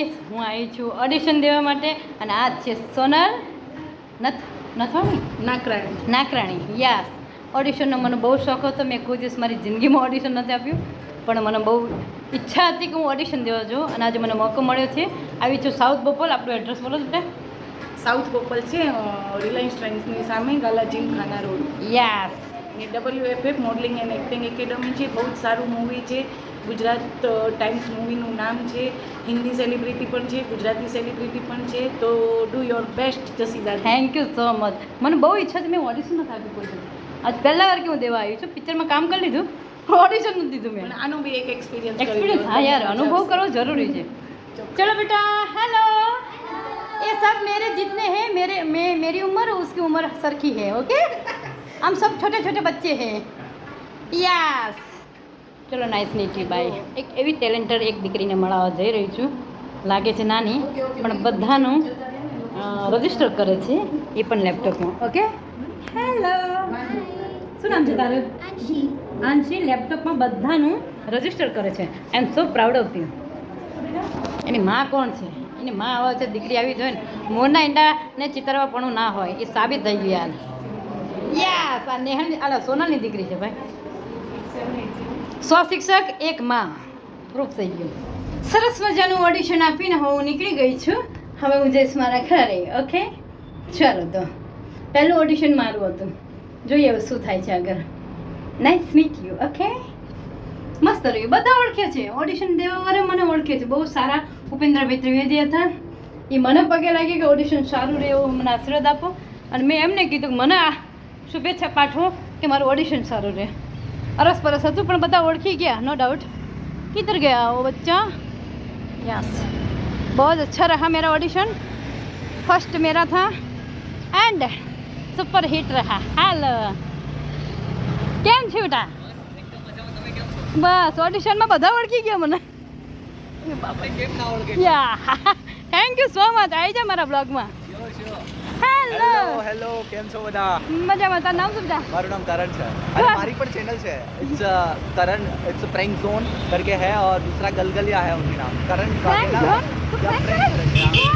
Guys હું આવી છું ઓડિશન દેવા માટે અને આ છે સોનલ નથ નથવાણી? નાકરાણી. નાકરાણી યસ. ઓડિશનનો મને બહુ શોખ હતો મેં કોઈ દિવસ મારી જિંદગીમાં ઓડિશન નથી આપ્યું પણ મને બહુ ઈચ્છા હતી કે હું ઓડિશન દેવા જાઉં અને આજે મને મોકો મળ્યો છે. આવી છું સાઉથ બપોલ આપણું એડ્રેસ બોલો બેટા. સાઉથ પોપલ છે રિલાયન્સ ટ્રેન્ડ્સની સામે Gala gymkhana road. Yes ને W F F modeling and acting academy છે બહુ જ સારું મૂવી છે ગુજરાત ટાઈમ્સ મૂવીનું નામ છે હિન્દી સેલિબ્રિટી પણ છે ગુજરાતી સેલિબ્રિટી પણ છે તો do your best જસીદા thank you so much મને બહુ ઈચ્છા છે મેં ઓડિશન નથી આપ્યું કોઈ દિવસ આજ પહેલા વાર કે હું દેવા આવી છું પિક્ચરમાં કામ કરી લીધું ઓડિશન નથી દીધું મેં પણ આનો બી એક એક્સપિરિયન્સ एक्सपीरियंस हाँ यार अनुभव करो जरूरी है चलो बेटा हेलो ये सब मेरे जितने हैं मेरे मैं मेरी उम्र और उसकी उम्र सरखी है ओके हम सब छोटे छोटे बच्चे हैं यस ચલો નાઇસ મીટ યુ બાય એક એવી ટેલેન્ટેડ એક દીકરીને મળવા જઈ રહી છું લાગે છે નાની પણ બધાનું રજિસ્ટર કરે છે એ પણ લેપટોપમાં ઓકે હેલો શું નામ છે તારું આંશી લેપટોપમાં બધાનું રજિસ્ટર કરે છે I am so proud of you એની માં કોણ છે એની માં આવે છે દીકરી આવી જોઈએ ને મોરના ઈંડાને ચિતરવા પણ ના હોય એ સાબિત થઈ ગયું યાર યસ આ નેહલ આ સોનાની દીકરી છે ભાઈ. સો શિક્ષક, એક માં. પ્રૂફ થઈ ગયું. સરસ મજાનું ઓડિશન આપીને હું નીકળી ગઈ છું. હવે હું જઈશ મારા ઘરે ઓકે ચાલો તો. પહેલું ઓડિશન મારું હતું. જોઈએ હવે શું થાય છે આગળ. નાઇસ મીટ યુ ઓકે મસ્ત રહ્યું. બધા ઓળખે છે. ઓડિશન દેવા વાળા મને ઓળખે છે. બહુ સારા ઉપેન્દ્રભાઈ ત્રિવેદી હતા. એ મને પગે લાગી કે ઓડિશન સારું રહે એવું મને આશીર્વાદ આપો. અને મેં એમને કીધું મને આ શુભેચ્છા પાઠવું કે મારું ઓડિશન સારું રહે. અરસ પરસ હતું પણ બધા ઓળખી ગયા નો ડાઉટ કિધર ગયા વો બચ્ચા? યસ બહુ જ અચ્છા રહા મેરા ઓડિશન ફર્સ્ટ મેરા થા. એન્ડ સુપર હિટ રહા હાલ. કેમ છે બેટા? બસ ઓડિશનમાં બધા ઓળખી ગયા મને. થેન્ક યુ સો મચ આવી જા મારા બ્લોગમાં હેલો હેલો હેલો કેમ છો બધા મજામાં તારું નામ શું બેટા મારું નામ કરણ છે અને મારી પણ ચેનલ છે it's Karan it's prank zone करके है और दूसरा गलगलिया है उनके नाम करण Prank काटेला zone? તું या prank prank કરે? zone, yeah.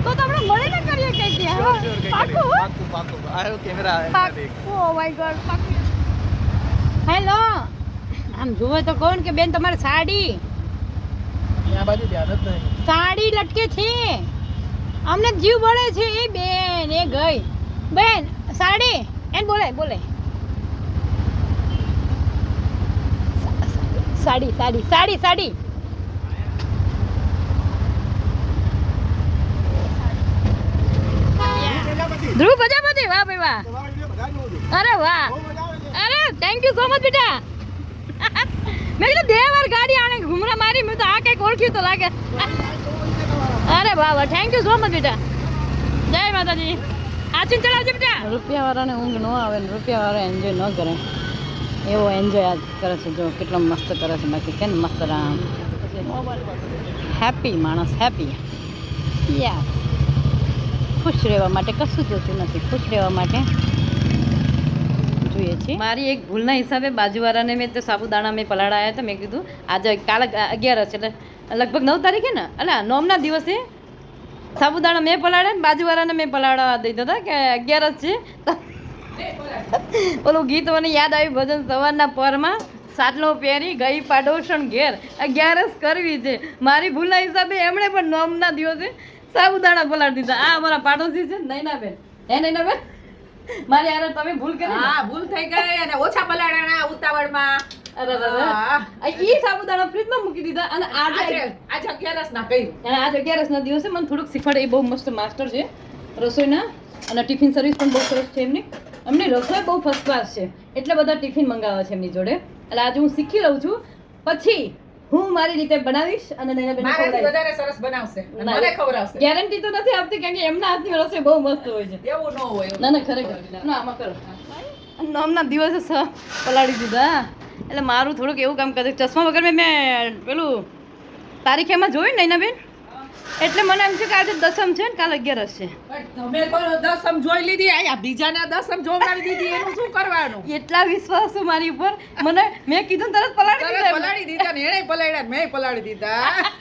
તો તો આપણે મળીને કરીએ કંઈક Sure, યાર sure, કઈ પાક્કું કરીએ. પાક્કું, પાક્કું. આયો કેમેરા આયો દેખ. ઓ માય ગોડ હેલો આમ જુઓ તો કોણ કે બેન તમારે સાડી અહીંયા બાજુ ધ્યાન જ નહીં સાડી લટકે છે અમને જીવ બળે છે એ બેન, એ ગઈ. બેન, સાડી. એન બોલે બોલે. સાડી સાડી સાડી સાડી. ધ્રુવ, પ્રજાપતિ, વાહ ભાઈ વાહ. અરે વાહ. અરે થેન્ક યુ સો મચ બેટા. મેં કીધું, બે વાર ગાડી આને ઘુમરા મારી, મેં તો આ કંઈક ઓળખ્યું તો લાગે. અરે વાહ થેન્ક યુ સો મચ બેટા. જય માતાજી. આચીન ચલાવજે બેટા. રૂપિયા વાળાને ઊંઘ ન આવે ને રૂપિયા વાળા એન્જોય ન કરે. એવો એન્જોય આજ કરે છે, જો કેટલો મસ્ત કરે છે, બાકી કેમ મસ્ત રામ હેપી માણસ હેપી યસ ખુશ રહેવા માટે કશું જોતું નથી, ખુશ રહેવા માટે જોઈએ છીએ. મારી એક ભૂલના હિસાબે બાજુવાળાને મેં તો સાબુદાણા મેં પલાળાયા તો મેં કીધું, આજે કાલે અગિયારસ એટલે લગભગ નવ તારીખે ને? એટલે નોમના દિવસે સાબુદાણા મેં પલાળ્યા બાજુવાળાને મેં પલાળવા દીધા હતા કે અગિયારસ છે. ઓલું ગીત મને યાદ આવ્યું, ભજન સવારના પરમાં સાટલો પહેરી ગઈ પાડોશણ ઘેર. અગિયારસ કરવી છે. મારી ભૂલના હિસાબે એમણે પણ નોમના દિવસે સાબુદાણા પલાળી દીધા. આ અમારા પાડોશી છે નૈના બેન હે નૈના બેન મારી યાર તમે ભૂલ કરી હા ભૂલ થઈ ગઈ અને ઓછા પલાળાના ઉતાવળમાં. અરે અરે, ઈ સાબુદાણા ફ્રીજમાં મૂકી દીધા અને આજે આજે અગિયારસ ના કર્યું. અને આજ અગિયારસના દિવસે મને થોડુંક શીખવાડે એ બહુ મસ્ત માસ્ટર છે રસોઈના. અને ટિફિન સર્વિસ પણ બહુ સરસ છે એમની. એમની રસોઈ બહુ ફર્સ્ટ ક્લાસ છે. એટલે બધા ટિફિન મંગાવે છે એમની જોડે. એટલે આજે હું શીખી લઉં છું. પછી હું મારી રીતે બનાવીશ અને નૈનાબેનને મારાથી. વધારે સરસ બનાવશે અને મને ખવડાવશે. ગેરંટી તો નથી આપતી કારણ કે એમના હાથની રસોઈ બહુ મસ્ત હોય છે. એવું ન હોય ના ના ખરેખર. ના આમાં કરો. નામના દિવસે સ- પલાળી દીધા. એટલે મારું થોડુંક એવું કામ કરે. ચશ્મા વગર મેં પેલું તારીખ એમાં જોયું ને બેન એટલે મને એમ છે કે આજે દસમ છે ને કાલ અગિયારસ છે. તમે તો દસમ જોઈ લીધી આયા બીજાને દસમ જોવડાવી દીધી એનું શું કરવાનું? એટલા વિશ્વાસ છે મારી ઉપર. મને મેં કીધું તરત પલાળી પલાડી દીધા પલાળી દીધા ને એણે પલાળ્યા મેં પલાળી દીધા.